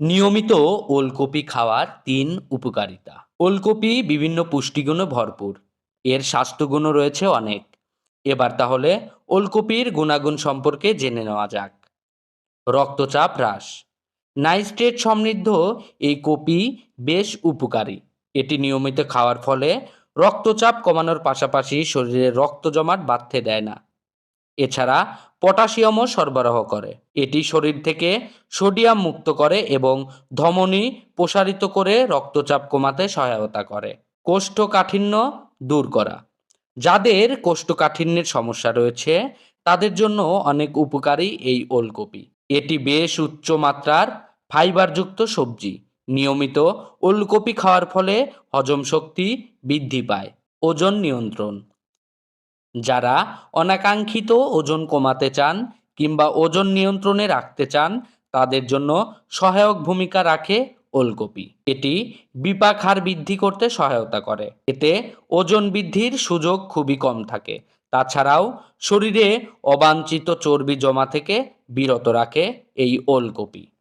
নিয়মিত ওলকপি খাওয়ার তিন উপকারিতা। ওলকপি বিভিন্ন পুষ্টিগুণে ভরপুর। এর স্বাস্থ্যগুণও রয়েছে অনেক। এবার তাহলে ওলকপির গুণাগুণ সম্পর্কে জেনে নেওয়া যাক। রক্তচাপ হ্রাস। নাইট্রেট সমৃদ্ধ এই কপি বেশ উপকারী। এটি নিয়মিত খাওয়ার ফলে রক্তচাপ কমানোর পাশাপাশি শরীরে রক্ত জমাট বাঁধতে দেয় না। এছাড়া পটাশিয়ামও সরবরাহ করে। এটি শরীর থেকে সোডিয়াম মুক্ত করে এবং ধমনী প্রসারিত করে রক্তচাপ কমাতে সহায়তা করে। কোষ্ঠকাঠিন্য দূর করা। যাদের কোষ্ঠকাঠিন্যের সমস্যা রয়েছে, তাদের জন্য অনেক উপকারী এই ওলকপি। এটি বেশ উচ্চ মাত্রার ফাইবারযুক্ত সবজি। নিয়মিত ওলকপি খাওয়ার ফলে হজম শক্তি বৃদ্ধি পায়। ওজন নিয়ন্ত্রণ। যারা অনাকাঙ্ক্ষিত ওজন কমাতে চান কিংবা ওজন নিয়ন্ত্রণে রাখতে চান, তাদের জন্য সহায়ক ভূমিকা রাখে ওলকপি। এটি বিপাক হার বৃদ্ধি করতে সহায়তা করে। এতে ওজন বৃদ্ধির সুযোগ খুবই কম থাকে। তাছাড়াও শরীরে অবাঞ্ছিত চর্বি জমা থেকে বিরত রাখে এই ওলকপি।